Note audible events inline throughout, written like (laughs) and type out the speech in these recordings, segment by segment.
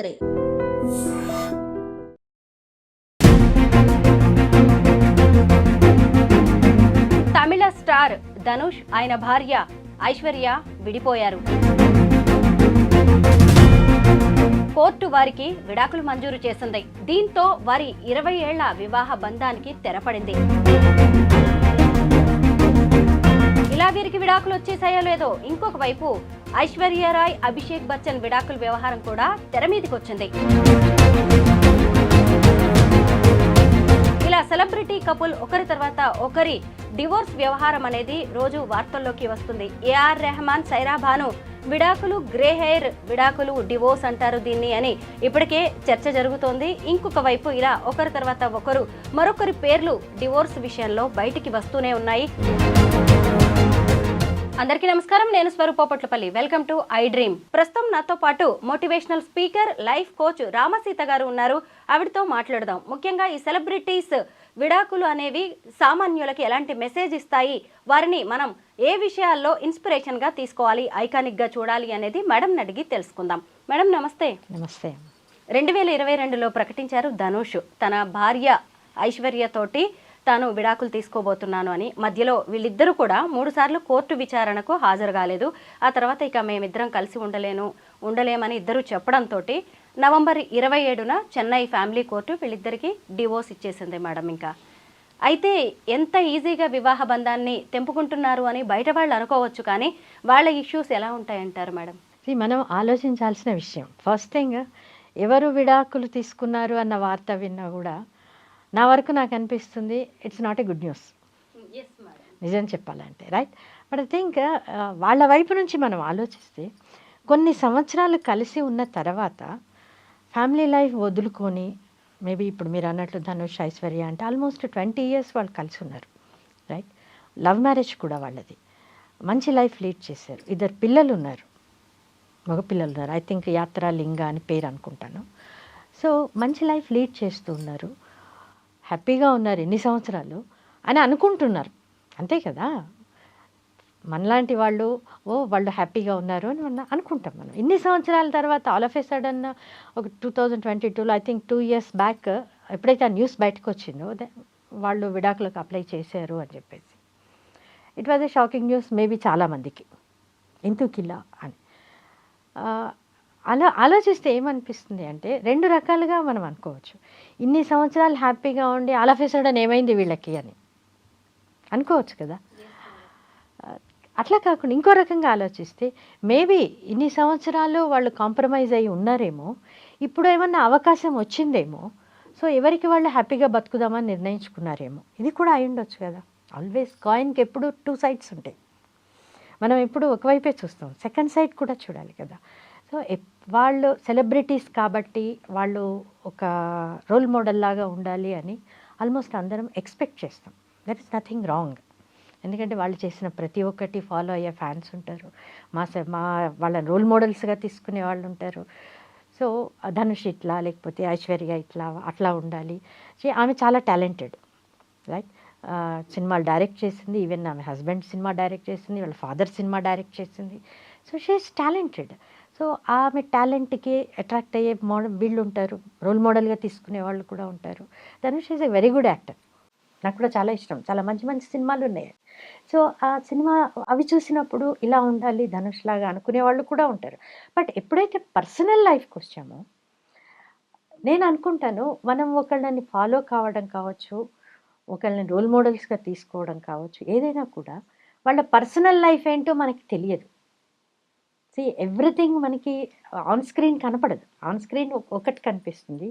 సరే. తమిళ స్టార్ ధనుష్ ఆయన భార్య ఐశ్వర్య విడిపోయారు. కోర్టు వారికి విడాకులు మంజూరు చేసింది. దీంతో వారి ఇరవై ఏళ్ళ వివాహ బంధానికి తెరపడింది. ఇలా వీరికి విడాకులు వచ్చేసాయో లేదో ఇంకొక వైపు ఐశ్వర్యరాయ్ అభిషేక్ బచ్చన్ విడాకుల వ్యవహారం కూడా తెర మీదకి వచ్చింది. ఇలా సెలబ్రిటీ కపుల్ ఒకరి తర్వాత ఒకరి డివోర్స్ వ్యవహారం అనేది రోజు వార్తల్లోకి వస్తుంది. ఏఆర్ రెహమాన్ సైరా భాను విడాకులు గ్రే హెయిర్ విడాకులు డివోర్స్ అంటారు దీన్ని అని ఇప్పటికే చర్చ జరుగుతోంది. ఇంకొక వైపు ఇలా ఒకరి తర్వాత ఒకరు మరొకరి పేర్లు డివోర్స్ విషయంలో బయటికి వస్తూనే ఉన్నాయి. అందరికీ నమస్కారం. నేను Swaroopapatlapalli welcome to I dream ప్రస్తుతం నాతో పాటు motivational speaker life coach Ramaseetha గారు ఉన్నారు. ఆవిడతో మాట్లాడదాం. ముఖ్యంగా ఈ సెలబ్రిటీస్ విడాకులు అనేవి సామాన్యులకి ఎలాంటి మెసేజ్ ఇస్తాయి? వారిని మనం ఏ విషయాల్లో ఇన్స్పిరేషన్గా తీసుకోవాలి? ఐకానిక్గా చూడాలి అనేది మేడం అడిగి తెలుసుకుందాం. మేడం నమస్తే. నమస్తే. రెండు వేల ఇరవై రెండులో ప్రకటించారు ధనుష్. తన భార్య ఐశ్వర్య తోటి తాను విడాకులు తీసుకోబోతున్నాను అని. మధ్యలో వీళ్ళిద్దరూ కూడా మూడు సార్లు కోర్టు విచారణకు హాజరు కాలేదు. ఆ తర్వాత ఇక మేమిద్దరం కలిసి ఉండలేను ఉండలేమని ఇద్దరు చెప్పడంతో నవంబర్ ఇరవై ఏడున చెన్నై ఫ్యామిలీ కోర్టు వీళ్ళిద్దరికి డివోర్స్ ఇచ్చేసింది మేడం ఇంకా. అయితే ఎంత ఈజీగా వివాహ బంధాన్ని తెంపుకుంటున్నారు అని బయట వాళ్ళు అనుకోవచ్చు కానీ వాళ్ళ ఇష్యూస్ ఎలా ఉంటాయంటారు మేడం? ఇది మనం ఆలోచించాల్సిన విషయం. ఫస్ట్ థింగ్ ఎవరు విడాకులు తీసుకున్నారు అన్న వార్త విన్నా కూడా నా వరకు నాకు అనిపిస్తుంది it's not a good news నిజం చెప్పాలంటే రైట్ బట్ ఐ థింక్ వాళ్ళ వైపు నుంచి మనం ఆలోచిస్తే కొన్ని సంవత్సరాలు కలిసి ఉన్న తర్వాత ఫ్యామిలీ లైఫ్ వదులుకొని మేబీ ఇప్పుడు మీరు అన్నట్లు ధనుష్ ఐశ్వర్య అంటే ఆల్మోస్ట్ ట్వంటీ ఇయర్స్ వాళ్ళు కలిసి ఉన్నారు రైట్ లవ్ మ్యారేజ్ కూడా వాళ్ళది. మంచి లైఫ్ లీడ్ చేశారు. ఇద్దరు పిల్లలు ఉన్నారు. మగ పిల్లలు ఉన్నారు. ఐ థింక్ యాత్ర లింగ అని పేరు అనుకుంటాను. సో మంచి లైఫ్ లీడ్ చేస్తూ ఉన్నారు. హ్యాపీగా ఉన్నారు ఎన్ని సంవత్సరాలు అని అనుకుంటున్నారు. అంతే కదా? మనలాంటి వాళ్ళు ఓ వాళ్ళు హ్యాపీగా ఉన్నారు అని మనం అనుకుంటాం మనం. ఇన్ని సంవత్సరాల తర్వాత ఆల్ ఆఫ్ ఏ సడన్ ఒక టూ థౌజండ్ ట్వంటీ టూలో I think two years back ఎప్పుడైతే ఆ న్యూస్ బయటకు వచ్చిందో వాళ్ళు విడాకులకు అప్లై చేశారు అని చెప్పేసి. It was a shocking news maybe చాలామందికి ఎందుకిలా అని. అలా ఆలోచిస్తే ఏమనిపిస్తుంది అంటే రెండు రకాలుగా మనం అనుకోవచ్చు. ఇన్ని సంవత్సరాలు హ్యాపీగా ఉండి ఆలఫేసడన్ ఏమైంది వీళ్ళకి అని. అనుకోవచ్చు కదా. అట్లా కాకుండా ఇంకో రకంగా ఆలోచిస్తే మేబీ ఇన్ని సంవత్సరాలు వాళ్ళు కాంప్రమైజ్ అయి ఉన్నారేమో ఇప్పుడు ఏమన్నా అవకాశం వచ్చిందేమో సో ఎవరికి వాళ్ళు హ్యాపీగా బతుకుదామని నిర్ణయించుకున్నారేమో. ఇది కూడా అయి ఉండొచ్చు కదా. ఆల్వేస్ కాయిన్కి ఎప్పుడు టూ సైడ్స్ ఉంటాయి. మనం ఎప్పుడు ఒకవైపే చూస్తాం. సెకండ్ సైడ్ కూడా చూడాలి కదా. సో వాళ్ళు సెలబ్రిటీస్ కాబట్టి వాళ్ళు ఒక రోల్ మోడల్ లాగా ఉండాలి అని ఆల్మోస్ట్ అందరం ఎక్స్పెక్ట్ చేస్తాం. దట్ ఇస్ నథింగ్ రాంగ్ ఎందుకంటే వాళ్ళు చేసిన ప్రతి ఒక్కటి ఫాలో అయ్యే ఫ్యాన్స్ ఉంటారు. మా స- మా వాళ్ళని రోల్ మోడల్స్గా తీసుకునే వాళ్ళు ఉంటారు. సో ధనుష్ ఇట్లా లేకపోతే ఐశ్వర్య ఇట్లా అట్లా ఉండాలి. ఆమె చాలా టాలెంటెడ్. రైట్ సినిమాలు డైరెక్ట్ చేసింది ఈవెన్ ఆమె హస్బెండ్ సినిమా డైరెక్ట్ చేసింది వాళ్ళ ఫాదర్ సినిమా డైరెక్ట్ చేసింది. So she is talented so ఆమె టాలెంట్కి అట్రాక్ట్ అయ్యే మోడల్ వీళ్ళు ఉంటారు రోల్ మోడల్గా తీసుకునే వాళ్ళు కూడా ఉంటారు. Dhanush is a very good actor. నాకు కూడా చాలా ఇష్టం. చాలా మంచి మంచి సినిమాలు ఉన్నాయి సో ఆ సినిమా అవి చూసినప్పుడు ఇలా ఉండాలి ధనుష్ లాగా అనుకునే వాళ్ళు కూడా ఉంటారు. బట్ ఎప్పుడైతే పర్సనల్ లైఫ్కి వచ్చామో నేను అనుకుంటాను మనం ఒకళ్ళని ఫాలో కావడం కావచ్చు ఒకళ్ళని రోల్ మోడల్స్గా తీసుకోవడం కావచ్చు ఏదైనా కూడా వాళ్ళ పర్సనల్ లైఫ్ ఏంటో మనకి తెలియదు. సి ఎవ్రీథింగ్ మనకి ఆన్ స్క్రీన్ కనపడదు. ఆన్ స్క్రీన్ ఒకటి కనిపిస్తుంది.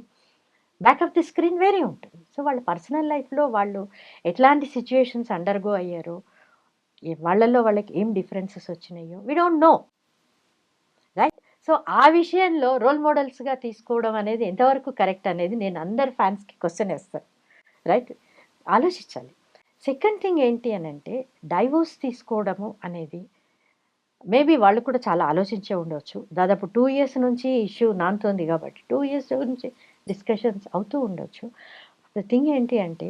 బ్యాక్ ఆఫ్ ది స్క్రీన్ వేరే ఉంటుంది. సో వాళ్ళ పర్సనల్ లైఫ్లో వాళ్ళు ఎట్లాంటి సిచ్యుయేషన్స్ అండర్గో అయ్యారో వాళ్ళల్లో వాళ్ళకి ఏం డిఫరెన్సెస్ వచ్చినాయో we don't know right so ఆ విషయంలో రోల్ మోడల్స్గా తీసుకోవడం అనేది ఎంతవరకు కరెక్ట్ అనేది నేను అందరి ఫ్యాన్స్కి క్వశ్చన్ వేస్తాను రైట్ ఆలోచించాలి. సెకండ్ థింగ్ ఏంటి అని అంటే డైవోర్స్ తీసుకోవడము అనేది మేబీ వాళ్ళు కూడా చాలా ఆలోచించే ఉండవచ్చు దాదాపు టూ ఇయర్స్ నుంచి ఇష్యూ నానుతోంది కాబట్టి టూ ఇయర్స్ నుంచి డిస్కషన్స్ అవుతూ ఉండొచ్చు. ద థింగ్ ఏంటి అంటే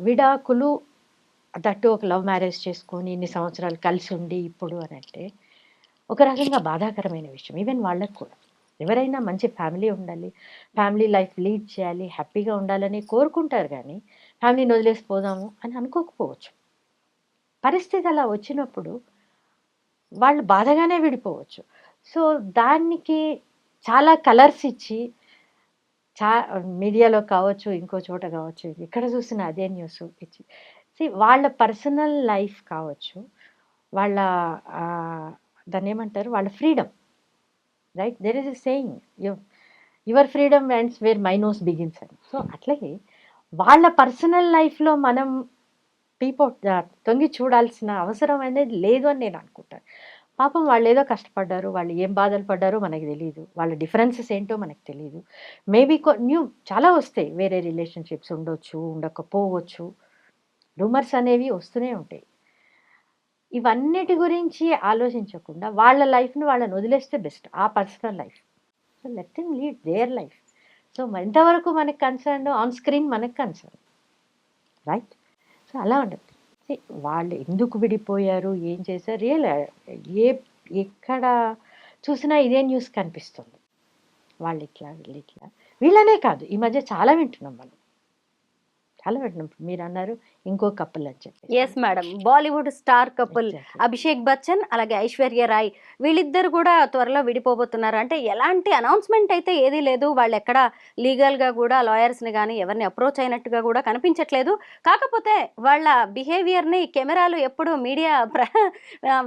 విడాకులు దట్టు ఒక లవ్ మ్యారేజ్ చేసుకొని ఇన్ని సంవత్సరాలు కలిసి ఉండి ఇప్పుడు అని అంటే ఒక రకంగా బాధాకరమైన విషయం. ఈవెన్ వాళ్ళకు కూడా. ఎవరైనా మంచి ఫ్యామిలీ ఉండాలి ఫ్యామిలీ లైఫ్ లీడ్ చేయాలి హ్యాపీగా ఉండాలని కోరుకుంటారు కానీ ఫ్యామిలీని వదిలేసి పోదాము అని అనుకోకపోవచ్చు. పరిస్థితి అలా వచ్చినప్పుడు వాళ్ళు బాధగానే విడిపోవచ్చు. సో దానికి చాలా కలర్స్ ఇచ్చి చా మీడియాలో కావచ్చు ఇంకో చోట కావచ్చు ఎక్కడ చూసినా అదే న్యూస్ ఇచ్చి. See, వాళ్ళ పర్సనల్ లైఫ్ కావచ్చు వాళ్ళ దాన్ని ఏమంటారు? వాళ్ళ freedom. Right? There is a saying your freedom ends where my nose begins అని. సో అట్లాగే వాళ్ళ పర్సనల్ లైఫ్లో మనం పీపో తొంగి చూడాల్సిన అవసరం అనేది లేదు అని నేను అనుకుంటాను. పాపం వాళ్ళు ఏదో కష్టపడ్డారు వాళ్ళు ఏం బాధలు పడ్డారో మనకి తెలియదు వాళ్ళ డిఫరెన్సెస్ ఏంటో మనకు తెలియదు మేబీ న్యూ చాలా వస్తాయి. వేరే రిలేషన్షిప్స్ ఉండొచ్చు ఉండకపోవచ్చు. రూమర్స్ అనేవి వస్తూనే ఉంటాయి. ఇవన్నిటి గురించి ఆలోచించకుండా వాళ్ళ లైఫ్ని వాళ్ళని వదిలేస్తే బెస్ట్. ఆ personal life. So let them lead their life so ఎంతవరకు మనకి కన్సర్న్ ఆన్ స్క్రీన్ మనకి కన్సర్న్ రైట్ సో అలా ఉండదు. వాళ్ళు ఎందుకు విడిపోయారు? ఏం చేశారు? రియల్ ఏ ఎక్కడ చూసినా ఇదే న్యూస్ కనిపిస్తుంది. వాళ్ళు ఇట్లా వీళ్ళు ఇట్లా వీళ్ళనే కాదు ఈ మధ్య చాలా వింటున్నాం మనం. చాలా వింటున్నాం మీరు అన్నారు ఇంకో కప్పుల్ అని చెప్పి yes madam Bollywood star couple Abhishek Bachchan అలాగే ఐశ్వర్య రాయ్ వీళ్ళిద్దరు కూడా త్వరలో విడిపోబోతున్నారు. అంటే ఎలాంటి అనౌన్స్మెంట్ అయితే ఏదీ లేదు. వాళ్ళు ఎక్కడ లీగల్గా కూడా లాయర్స్ని కానీ ఎవరిని అప్రోచ్ అయినట్టుగా కూడా కనిపించట్లేదు. కాకపోతే వాళ్ళ బిహేవియర్ని కెమెరాలు ఎప్పుడు మీడియా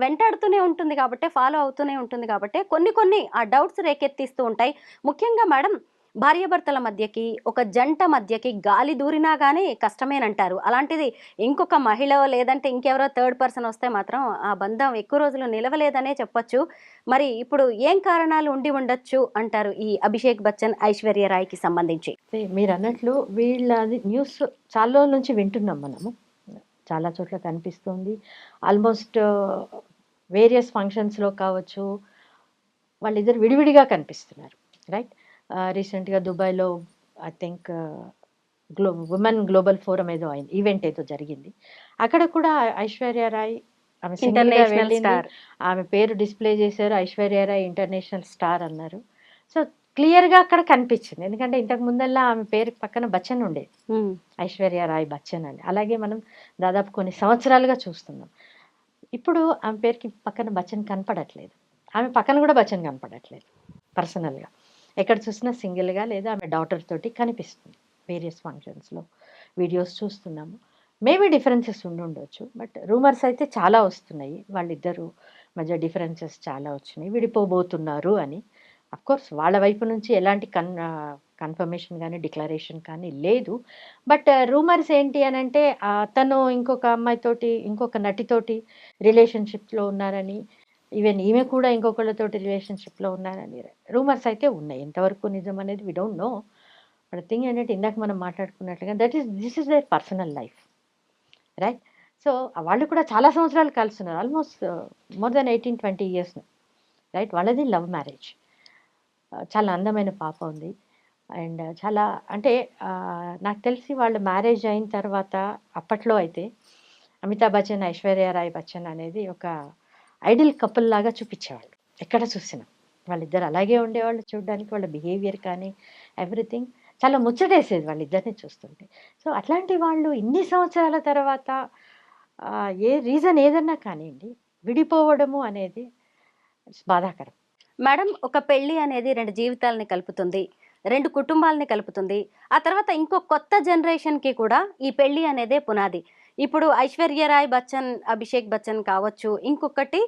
వెంటాడుతూనే ఉంటుంది కాబట్టి ఫాలో అవుతూనే ఉంటుంది కాబట్టి కొన్ని కొన్ని ఆ డౌట్స్ రేకెత్తిస్తూ ఉంటాయి. ముఖ్యంగా మేడం భార్యాభర్తల మధ్యకి ఒక జంట మధ్యకి గాలి దూరినా కానీ కష్టమేనంటారు. అలాంటిది ఇంకొక మహిళ లేదంటే ఇంకెవరో థర్డ్ పర్సన్ వస్తే మాత్రం ఆ బంధం ఎక్కువ రోజులు నిలవలేదనే చెప్పొచ్చు. మరి ఇప్పుడు ఏం కారణాలు ఉండి ఉండొచ్చు అంటారు ఈ అభిషేక్ బచ్చన్ ఐశ్వర్య రాయ్కి సంబంధించి. మీరు అన్నట్లు వీళ్ళది న్యూస్ చాలా రోజుల నుంచి వింటున్నాం మనము. చాలా చోట్ల కనిపిస్తుంది. ఆల్మోస్ట్ వేరియస్ ఫంక్షన్స్లో కావచ్చు వాళ్ళిద్దరు విడివిడిగా కనిపిస్తున్నారు. రైట్? రీసెంట్గా దుబాయ్లో I think glow women global forum ఏదో అయింది ఈవెంట్ ఏదో జరిగింది. అక్కడ కూడా ఐశ్వర్య రాయ్ ఆమె ఇంటర్నేషనల్. స్టార్ ఆమె పేరు డిస్ప్లే చేశారు ఐశ్వర్య రాయ్ ఇంటర్నేషనల్ స్టార్ అన్నారు. సో క్లియర్గా అక్కడ కనిపించింది. ఎందుకంటే ఇంతకు ముందల్లా ఆమె పేరు పక్కన బచ్చన్ ఉండేది ఐశ్వర్య రాయ్ బచ్చన్ అని. అలాగే మనం దాదాపు కొన్ని సంవత్సరాలుగా చూస్తున్నాం. ఇప్పుడు ఆమె పేరుకి పక్కన బచ్చన్ కనపడట్లేదు. ఆమె పక్కన కూడా బచ్చన్ కనపడట్లేదు పర్సనల్గా ఎక్కడ చూసినా సింగిల్గా లేదా ఆమె డాటర్ తోటి కనిపిస్తుంది. వేరియస్ ఫంక్షన్స్లో వీడియోస్ చూస్తున్నాము. మేబీ డిఫరెన్సెస్ ఉండి ఉండొచ్చు బట్ రూమర్స్ అయితే చాలా వస్తున్నాయి. వాళ్ళిద్దరూ మధ్య డిఫరెన్సెస్ చాలా వచ్చినాయి. విడిపోబోతున్నారు అని. కోర్స్ వాళ్ళ వైపు నుంచి ఎలాంటి కన్ కన్ఫర్మేషన్ కానీ డిక్లరేషన్ కానీ లేదు. బట్ రూమర్స్ ఏంటి అని అంటే తను ఇంకొక అమ్మాయితోటి ఇంకొక నటితోటి రిలేషన్షిప్లో ఉన్నారని ఈవెన్ ఈమె కూడా ఇంకొకళ్ళతోటి రిలేషన్షిప్లో ఉన్నారని రూమర్స్ అయితే ఉన్నాయి. ఎంతవరకు నిజం అనేది we don't know but thing ఏంటంటే ఇందాక మనం మాట్లాడుకున్నట్లుగా that is this is their personal life right so వాళ్ళు కూడా చాలా సంవత్సరాలు కలుస్తున్నారు. Almost more than eighteen twenty years right వాళ్ళది లవ్ మ్యారేజ్ uh, చాలా అందమైన పాప ఉంది. అండ్ uh, చాలా అంటే uh, నాకు తెలిసి వాళ్ళు మ్యారేజ్ అయిన తర్వాత అప్పట్లో అయితే అమితాబ్ బచ్చన్ ఐశ్వర్య రాయ్ బచ్చన్ అనేది ఒక ఐడియల్ కపుల్ లాగా చూపించేవాళ్ళు. ఎక్కడ చూసినా. వాళ్ళిద్దరు అలాగే ఉండేవాళ్ళు చూడడానికి వాళ్ళ బిహేవియర్ కానీ ఎవ్రీథింగ్. చాలా ముచ్చటేసేది వాళ్ళిద్దరిని చూస్తుంటే. సో అట్లాంటి వాళ్ళు ఇన్ని సంవత్సరాల తర్వాత ఏ రీజన్ ఏదన్నా కానివ్వండి విడిపోవడము అనేది బాధాకరం. మేడం ఒక పెళ్ళి అనేది రెండు జీవితాలని కలుపుతుంది రెండు కుటుంబాలని కలుపుతుంది. ఆ తర్వాత ఇంకో కొత్త జనరేషన్కి కూడా ఈ పెళ్ళి అనేదే పునాది. ఇప్పుడు ఐశ్వర్య రాయ్ బచ్చన్ అభిషేక్ బచ్చన్ కావచ్చు ఇంకొకటి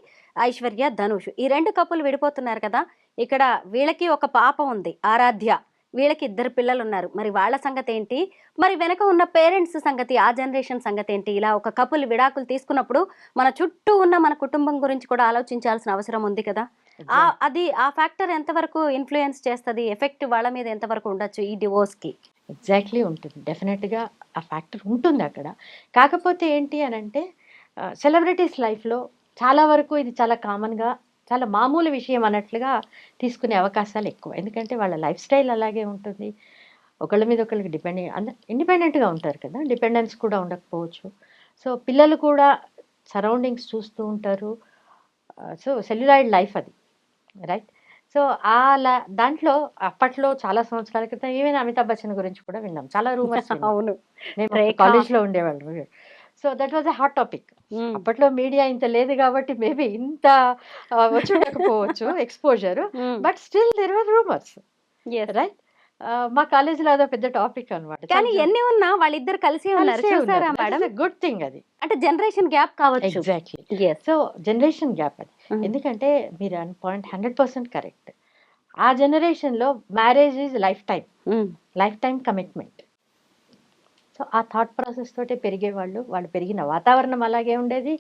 ఐశ్వర్య ధనుష్. ఈ రెండు కప్పులు విడిపోతున్నారు కదా ఇక్కడ వీళ్ళకి ఒక పాప ఉంది ఆరాధ్య. వీళ్ళకి ఇద్దరు పిల్లలు ఉన్నారు మరి వాళ్ళ సంగతి ఏంటి? మరి వెనక ఉన్న పేరెంట్స్ సంగతి ఆ జనరేషన్ సంగతి ఏంటి? ఇలా ఒక కపుల్ విడాకులు తీసుకున్నప్పుడు మన చుట్టూ ఉన్న మన కుటుంబం గురించి కూడా ఆలోచించాల్సిన అవసరం ఉంది కదా. ఆ అది ఆ ఫ్యాక్టర్ ఎంతవరకు ఇన్ఫ్లుయెన్స్ చేస్తుంది ఎఫెక్ట్ వాళ్ళ మీద ఎంతవరకు ఉండొచ్చు ఈ డివోర్స్కి ఎగ్జాక్ట్లీ ఉంటుంది. డెఫినెట్గా ఆ ఫ్యాక్టర్ ఉంటుంది అక్కడ. కాకపోతే ఏంటి అని అంటే సెలబ్రిటీస్ లైఫ్లో చాలా వరకు ఇది చాలా కామన్గా చాలా మామూలు విషయం అన్నట్లుగా తీసుకునే అవకాశాలు ఎక్కువ. ఎందుకంటే వాళ్ళ లైఫ్ స్టైల్ అలాగే ఉంటుంది. ఒకళ్ళ మీద ఒకళ్ళకి డిపెండ్ అంద ఇండిపెండెంట్గా ఉంటారు కదా డిపెండెన్స్ కూడా ఉండకపోవచ్చు. సో పిల్లలు కూడా సరౌండింగ్స్ చూస్తూ ఉంటారు. సో సెల్యులాయిడ్ లైఫ్ అది రైట్? సో అలా దాంట్లో అప్పట్లో చాలా సంవత్సరాల క్రితం ఈవెన్ అమితాబ్ బచ్చన్ గురించి కూడా విన్నాం. చాలా రూమర్స్ (laughs) అవును. మేము. కాలేజ్లో ఉండేవాళ్ళం. So that was a hot topic. అప్పట్లో మీడియా ఇంత లేదు కాబట్టి మేబీ ఇంత వచ్చి ఉండకపోవచ్చు (laughs) exposure. But still there were rumours. Yes. Right? మా కాలేజీలో అదో పెద్ద టాపిక్ అనమాట కానీ ఎన్ని ఉన్నా వాళ్ళిద్దరు కలిసి ఉన్నారు చూసారా మేడం? గుడ్ థింగ్ అది. అంటే జనరేషన్ గ్యాప్ కావచ్చు. ఎగ్జాక్ట్లీ. సో జనరేషన్ గ్యాప్ అది. Mhm. ఎందుకంటే మీరు పాయింట్ హండ్రెడ్ పర్సెంట్ కరెక్ట్ ఆ జనరేషన్లో marriage is lifetime. Lifetime commitment so ఆ థాట్ ప్రాసెస్ తోటే పెరిగేవాళ్ళు వాళ్ళు పెరిగిన వాతావరణం అలాగే ఉండేది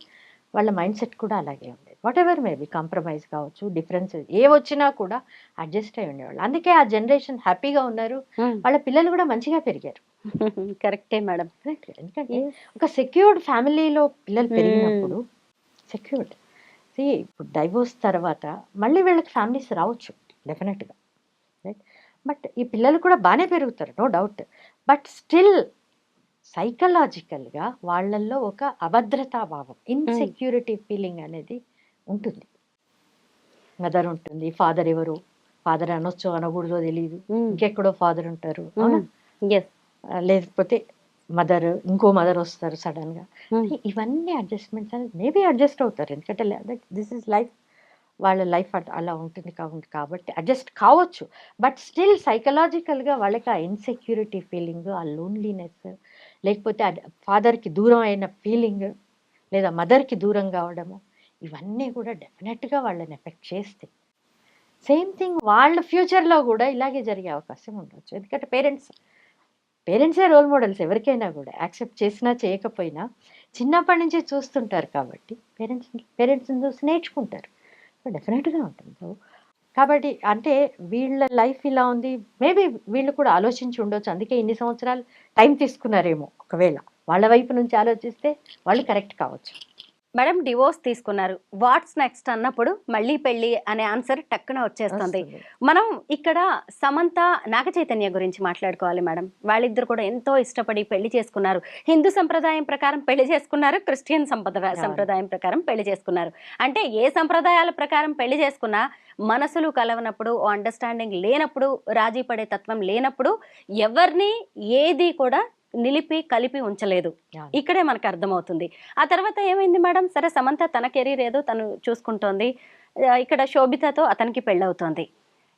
వాళ్ళ మైండ్ సెట్ కూడా అలాగే ఉండేది. వాట్ ఎవర్ మేబీ కాంప్రమైజ్ కావచ్చు డిఫరెన్సెస్ ఏ వచ్చినా కూడా అడ్జస్ట్ అయి ఉండేవాళ్ళు. అందుకే ఆ జనరేషన్ హ్యాపీగా ఉన్నారు. వాళ్ళ పిల్లలు కూడా మంచిగా పెరిగారు. కరెక్టే మేడం. ఎందుకంటే ఒక సెక్యూర్డ్ ఫ్యామిలీలో పిల్లలు పెరిగినప్పుడు సెక్యూర్డ్ ఇప్పుడు డైవోర్స్ తర్వాత మళ్ళీ వీళ్ళకి ఫ్యామిలీస్ రావచ్చు డెఫినెట్గా రైట్ బట్ ఈ పిల్లలు కూడా బాగానే పెరుగుతారు నో డౌట్ బట్ స్టిల్ సైకలాజికల్గా వాళ్ళల్లో ఒక అభద్రతా భావం ఇన్సెక్యూరిటీ ఫీలింగ్ అనేది ఉంటుంది. మదర్ ఉంటుంది. ఫాదర్ ఎవరు? ఫాదర్ అనొచ్చు అనకూడదో తెలియదు ఇంకెక్కడో ఫాదర్ ఉంటారు. లేకపోతే మదర్ ఇంకో మదర్ వస్తారు సడన్గా. ఇవన్నీ అడ్జస్ట్మెంట్స్ అనేది మేబీ అడ్జస్ట్ అవుతారు. ఎందుకంటే దిస్ ఇస్ లైఫ్ వాళ్ళ లైఫ్ అలా ఉంటుంది కాబట్టి కాబట్టి అడ్జస్ట్ కావచ్చు. బట్ స్టిల్ సైకలాజికల్గా వాళ్ళకి ఆ ఇన్సెక్యూరిటీ ఫీలింగ్ ఆ లోన్లీనెస్ లేకపోతే ఫాదర్కి దూరం అయిన ఫీలింగ్ లేదా మదర్కి దూరం కావడము ఇవన్నీ కూడా డెఫినెట్గా వాళ్ళని ఎఫెక్ట్ చేస్తాయి. సేమ్ థింగ్ వాళ్ళ ఫ్యూచర్లో కూడా ఇలాగే జరిగే అవకాశం ఉండవచ్చు ఎందుకంటే పేరెంట్స్ పేరెంట్సే రోల్ మోడల్స్ ఎవరికైనా కూడా యాక్సెప్ట్ చేసినా చేయకపోయినా చిన్నప్పటి నుంచే చూస్తుంటారు కాబట్టి పేరెంట్స్ పేరెంట్స్ని చూసి నేర్చుకుంటారు. డెఫినెట్గా ఉంటుంది. కాబట్టి అంటే వీళ్ళ లైఫ్ ఇలా ఉంది. మేబీ వీళ్ళు కూడా ఆలోచించి ఉండొచ్చు. అందుకే ఇన్ని సంవత్సరాలు టైం తీసుకున్నారేమో ఒకవేళ. వాళ్ళ వైపు నుంచి ఆలోచిస్తే వాళ్ళు కరెక్ట్ కావచ్చు. మేడం డివోర్స్ తీసుకున్నారు. వాట్స్ నెక్స్ట్ అన్నప్పుడు మళ్ళీ పెళ్ళి అనే ఆన్సర్ టక్కున వచ్చేస్తుంది. మనం ఇక్కడ సమంత నాగ చైతన్య గురించి మాట్లాడుకోవాలి మేడం. వాళ్ళిద్దరు కూడా ఎంతో ఇష్టపడి పెళ్ళి చేసుకున్నారు. హిందూ సంప్రదాయం ప్రకారం పెళ్ళి చేసుకున్నారు. క్రిస్టియన్ సంప్రదాయ. సంప్రదాయం ప్రకారం పెళ్ళి చేసుకున్నారు. అంటే ఏ సంప్రదాయాల ప్రకారం పెళ్ళి చేసుకున్నా మనసులు కలవనప్పుడు అండర్స్టాండింగ్ లేనప్పుడు రాజీ పడే తత్వం లేనప్పుడు ఎవరిని ఏది కూడా నిలిపి కలిపి ఉంచలేదు. ఇక్కడే మనకు అర్థమవుతుంది. ఆ తర్వాత ఏమైంది మేడం? సరే సమంత తన కెరీర్ ఏదో తను చూసుకుంటోంది. ఇక్కడ శోభితతో అతనికి పెళ్ళవుతోంది.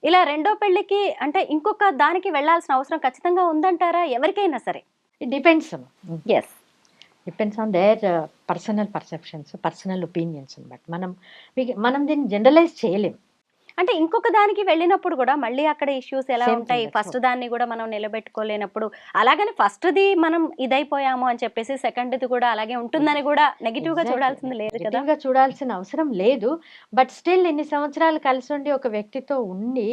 ఇలా రెండో పెళ్ళికి అంటే ఇంకొక దానికి వెళ్ళాల్సిన అవసరం ఖచ్చితంగా ఉందంటారా? ఎవరికైనా సరే. It depends yes depends on their personal perceptions personal opinions అనమాట మనం మనం దీన్ని జనరలైజ్ చేయలేం. అంటే ఇంకొక దానికి వెళ్ళినప్పుడు కూడా మళ్ళీ అక్కడ ఇష్యూస్ ఎలా ఉంటాయి? ఫస్ట్ దాన్ని కూడా మనం నిలబెట్టుకోలేనప్పుడు అలాగని ఫస్ట్ది మనం ఇదైపోయాము అని చెప్పేసి సెకండ్ది కూడా అలాగే ఉంటుందని కూడా నెగిటివ్గా. చూడాల్సింది లేదు కదా? చూడాల్సిన అవసరం లేదు. బట్ స్టిల్ ఇన్ని సంవత్సరాలు కలిసి ఉండి ఒక వ్యక్తితో ఉండి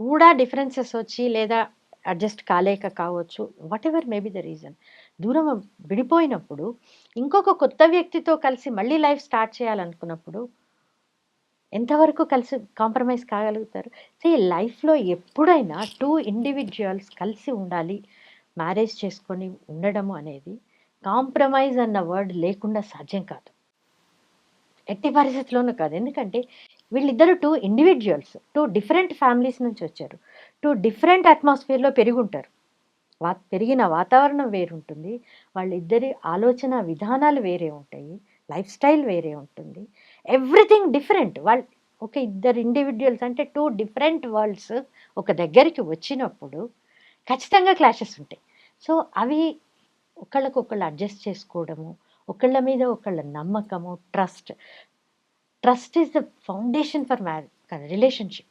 కూడా డిఫరెన్సెస్ వచ్చి లేదా అడ్జస్ట్ కాలేక కావచ్చు whatever maybe the reason దూరం విడిపోయినప్పుడు ఇంకొక కొత్త వ్యక్తితో కలిసి మళ్ళీ లైఫ్ స్టార్ట్ చేయాలనుకున్నప్పుడు ఎంతవరకు కలిసి కాంప్రమైజ్ కాగలుగుతారు? సో ఈ లైఫ్లో ఎప్పుడైనా టూ ఇండివిజువల్స్ కలిసి ఉండాలి మ్యారేజ్ చేసుకొని ఉండడము అనేది కాంప్రమైజ్ అన్న వర్డ్ లేకుండా సాధ్యం కాదు. ఎట్టి పరిస్థితుల్లోనూ కాదు. ఎందుకంటే వీళ్ళిద్దరు two individuals two different families నుంచి వచ్చారు. టూ డిఫరెంట్ అట్మాస్ఫియర్లో పెరిగి ఉంటారు వా పెరిగిన వాతావరణం వేరుంటుంది. వాళ్ళిద్దరి ఆలోచన విధానాలు వేరే ఉంటాయి. లైఫ్ స్టైల్ వేరే ఉంటుంది. Everything different. వాళ్ళు ఒక ఇద్దరు ఇండివిజువల్స్ అంటే టూ డిఫరెంట్ వరల్డ్స్ ఒక దగ్గరికి వచ్చినప్పుడు ఖచ్చితంగా క్లాషెస్ ఉంటాయి. సో అవి ఒకళ్ళకొకళ్ళు అడ్జస్ట్ చేసుకోవడము ఒకళ్ళ మీద ఒకళ్ళ నమ్మకము trust trust is the foundation for మ్యారే relationship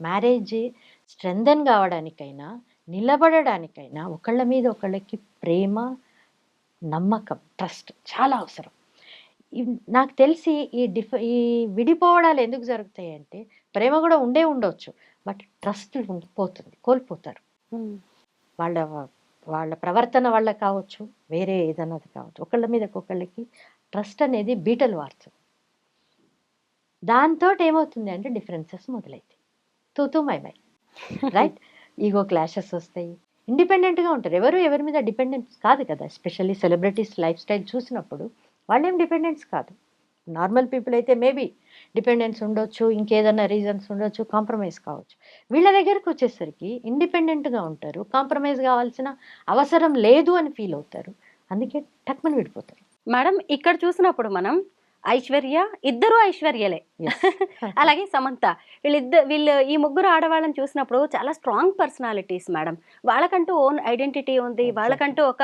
marriage strengthen కావడానికైనా నిలబడడానికైనా ఒకళ్ళ మీద ఒకళ్ళకి ప్రేమ నమ్మకం ట్రస్ట్ చాలా అవసరం. ఇవ్- నాకు తెలిసి ఈ డిఫ ఈ విడిపోవడాలు ఎందుకు జరుగుతాయి అంటే ప్రేమ కూడా ఉండే ఉండొచ్చు బట్ ట్రస్ట్ పోతుంది కోల్పోతారు. వాళ్ళ వాళ్ళ ప్రవర్తన వల్ల కావచ్చు వేరే ఏదన్నది కావచ్చు ఒకళ్ళ మీద ఒకళ్ళకి ట్రస్ట్ అనేది బీటలు వారుతుంది దాంతో ఏమవుతుంది అంటే డిఫరెన్సెస్ మొదలైతాయి. తూ తూ మై మై. రైట్? ఈగో క్లాషెస్ వస్తాయి. ఇండిపెండెంట్గా ఉంటారు. ఎవరు ఎవరి మీద డిపెండెన్స్ కాదు కదా. ఎస్పెషల్లీ సెలబ్రిటీస్ లైఫ్ స్టైల్ చూసినప్పుడు వాళ్ళేం డిపెండెన్స్ కాదు. నార్మల్ పీపుల్ అయితే మేబీ డిపెండెన్స్ ఉండొచ్చు ఇంకేదన్నా రీజన్స్ ఉండొచ్చు కాంప్రమైజ్ కావచ్చు. వీళ్ళ దగ్గరకు వచ్చేసరికి ఇండిపెండెంట్గా ఉంటారు కాంప్రమైజ్ కావాల్సిన అవసరం లేదు అని ఫీల్ అవుతారు. అందుకే టక్మని విడిపోతారు. మేడం ఇక్కడ చూసినప్పుడు మనం ఐశ్వర్య ఇద్దరు ఐశ్వర్యలే. (laughs) అలాగే సమంత వీళ్ళిద్దరు వీళ్ళు ఈ ముగ్గురు ఆడవాళ్ళని చూసినప్పుడు చాలా స్ట్రాంగ్ పర్సనాలిటీస్ మేడం. వాళ్ళకంటూ ఓన్ ఐడెంటిటీ ఉంది. వాళ్ళకంటూ ఒక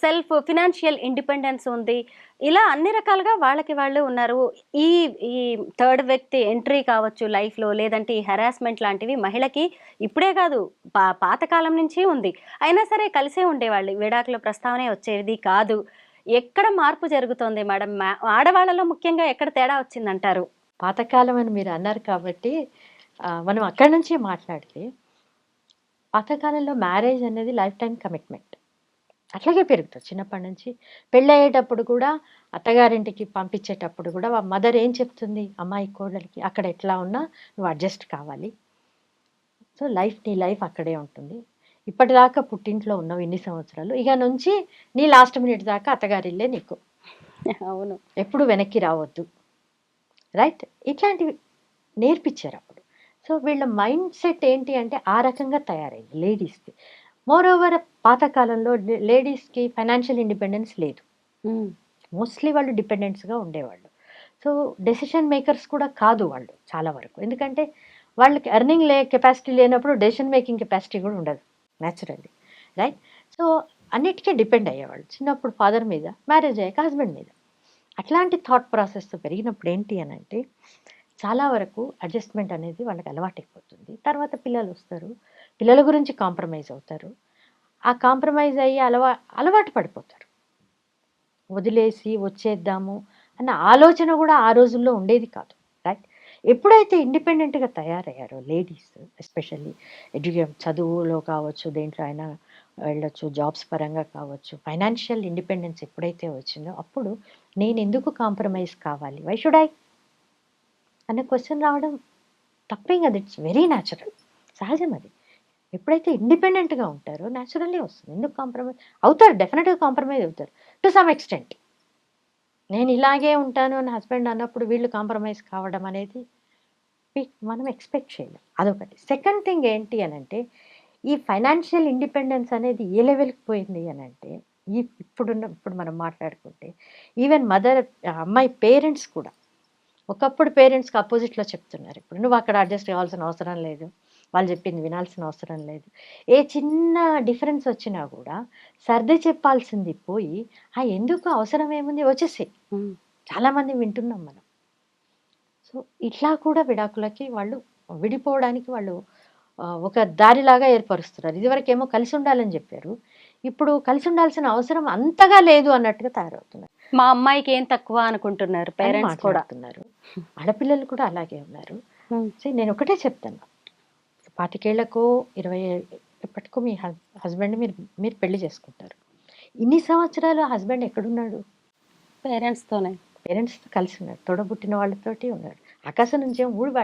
సెల్ఫ్ ఫినాన్షియల్ ఇండిపెండెన్స్ ఉంది. ఇలా అన్ని రకాలుగా వాళ్ళకి వాళ్ళు ఉన్నారు. ఈ ఈ థర్డ్ వ్యక్తి ఎంట్రీ కావచ్చు లైఫ్లో లేదంటే ఈ హెరాస్మెంట్ లాంటివి మహిళకి ఇప్పుడే కాదు పా పాతకాలం నుంచి ఉంది. అయినా సరే కలిసే ఉండేవాళ్ళు. విడాకుల ప్రస్తావనే వచ్చేది కాదు. ఎక్కడ మార్పు జరుగుతోంది మేడం? ఆడవాళ్ళలో ముఖ్యంగా ఎక్కడ తేడా వచ్చిందంటారు? పాతకాలం అని మీరు అన్నారు కాబట్టి మనం అక్కడి నుంచే మాట్లాడితే పాతకాలంలో మ్యారేజ్ అనేది లైఫ్ టైం కమిట్మెంట్. అట్లాగే పెరుగుతుంది. చిన్నప్పటి నుంచి పెళ్ళయ్యేటప్పుడు కూడా అత్తగారింటికి పంపించేటప్పుడు కూడా మదర్ ఏం చెప్తుంది? అమ్మాయి కోడలికి అక్కడ ఎట్లా ఉన్నా నువ్వు అడ్జస్ట్ కావాలి. సో లైఫ్ నీ లైఫ్ అక్కడే ఉంటుంది. ఇప్పటిదాకా పుట్టింట్లో ఉన్నావు ఇన్ని సంవత్సరాలు. ఇక నుంచి నీ లాస్ట్ మినిట్ దాకా అత్తగారిల్లే నీకు. అవును. ఎప్పుడు వెనక్కి రావద్దు. రైట్? ఇట్లాంటివి నేర్పించారు అప్పుడు. సో వీళ్ళ మైండ్ సెట్ ఏంటి అంటే ఆ రకంగా తయారైంది. లేడీస్కి. మోర్ ఓవర్ పాతకాలంలో లేడీస్కి ఫైనాన్షియల్ ఇండిపెండెన్స్ లేదు. మోస్ట్లీ వాళ్ళు డిపెండెంట్స్గా ఉండేవాళ్ళు. సో డెసిషన్ మేకర్స్ కూడా కాదు వాళ్ళు చాలా వరకు. ఎందుకంటే వాళ్ళకి ఎర్నింగ్ లే కెపాసిటీ లేనప్పుడు డెసిషన్ మేకింగ్ కెపాసిటీ కూడా ఉండదు. న్యాచురల్లీ రైట్ సో అన్నిటికీ డిపెండ్ అయ్యేవాళ్ళు. చిన్నప్పుడు ఫాదర్ మీద మ్యారేజ్ అయ్యాక హస్బెండ్ మీద. అట్లాంటి థాట్ ప్రాసెస్తో పెరిగినప్పుడు ఏంటి అని అంటే చాలా వరకు అడ్జస్ట్మెంట్ అనేది వాళ్ళకి అలవాటైపోతుంది. తర్వాత పిల్లలు వస్తారు. పిల్లల గురించి కాంప్రమైజ్ అవుతారు. ఆ కాంప్రమైజ్ అయ్యి అలవా అలవాటు పడిపోతారు. వదిలేసి వచ్చేద్దాము అన్న ఆలోచన కూడా ఆ రోజుల్లో ఉండేది కాదు రైట్ ఎప్పుడైతే ఇండిపెండెంట్గా తయారయ్యారో లేడీస్ ఎస్పెషల్లీ ఎడ్యుకే చదువులో కావచ్చు దేంట్లో అయినా వెళ్ళొచ్చు జాబ్స్ పరంగా కావచ్చు ఫైనాన్షియల్ ఇండిపెండెన్స్ ఎప్పుడైతే వచ్చిందో అప్పుడు నేను ఎందుకు కాంప్రమైజ్ కావాలి? వై షుడ్ ఐ అనే క్వశ్చన్ రావడం తప్పేం కదా. ఇట్స్ వెరీ న్యాచురల్ సహజం అది. ఎప్పుడైతే ఇండిపెండెంట్గా ఉంటారో న్యాచురల్లీ వస్తుంది. ఎందుకు కాంప్రమైజ్ అవుతారు డెఫినెట్గా కాంప్రమైజ్ అవుతారు. To some extent. నేను ఇలాగే ఉంటాను అని హస్బెండ్ అన్నప్పుడు వీళ్ళు కాంప్రమైజ్ కావడం అనేది మనం ఎక్స్పెక్ట్ చేయలేం. అదొకటి. సెకండ్ థింగ్ ఏంటి అని అంటే ఈ ఫైనాన్షియల్ ఇండిపెండెన్స్ అనేది ఏ లెవెల్కి పోయింది అని అంటే ఈ ఇప్పుడున్న ఇప్పుడు మనం మాట్లాడుకుంటే ఈవెన్ మదర్ అమ్మాయి పేరెంట్స్ కూడా. ఒకప్పుడు పేరెంట్స్కి అపోజిట్లో చెప్తున్నారు. ఇప్పుడు నువ్వు అక్కడ అడ్జస్ట్ కావాల్సిన అవసరం లేదు. వాళ్ళు చెప్పింది వినాల్సిన అవసరం లేదు. ఏ చిన్న డిఫరెన్స్ వచ్చినా కూడా సర్ది చెప్పాల్సింది పోయి ఆ ఎందుకు? అవసరం ఏముంది? వచ్చేసి చాలామంది వింటున్నాం మనం. సో ఇట్లా కూడా విడాకులకి వాళ్ళు విడిపోవడానికి వాళ్ళు ఒక దారిలాగా ఏర్పరుస్తున్నారు. ఇదివరకేమో కలిసి ఉండాలని చెప్పారు. ఇప్పుడు కలిసి ఉండాల్సిన అవసరం అంతగా లేదు అన్నట్టుగా తయారవుతున్నారు. మా అమ్మాయికి ఏం తక్కువ అనుకుంటున్నారు? అని పేరెంట్స్ కూడా. ఆడపిల్లలు కూడా అలాగే ఉన్నారు. సో నేను ఒకటే చెప్తాను పాతికేళ్ళకు ఇరవై ఎప్పటికో మీ హస్బెండ్ మీరు మీరు పెళ్ళి చేసుకుంటారు. ఇన్ని సంవత్సరాలు హస్బెండ్ ఎక్కడున్నాడు? పేరెంట్స్ తోనే. పేరెంట్స్తో కలిసి ఉన్నాడు తోడబుట్టిన వాళ్ళతోటి ఉన్నాడు ఆకాశం నుంచి ఏం ఊడి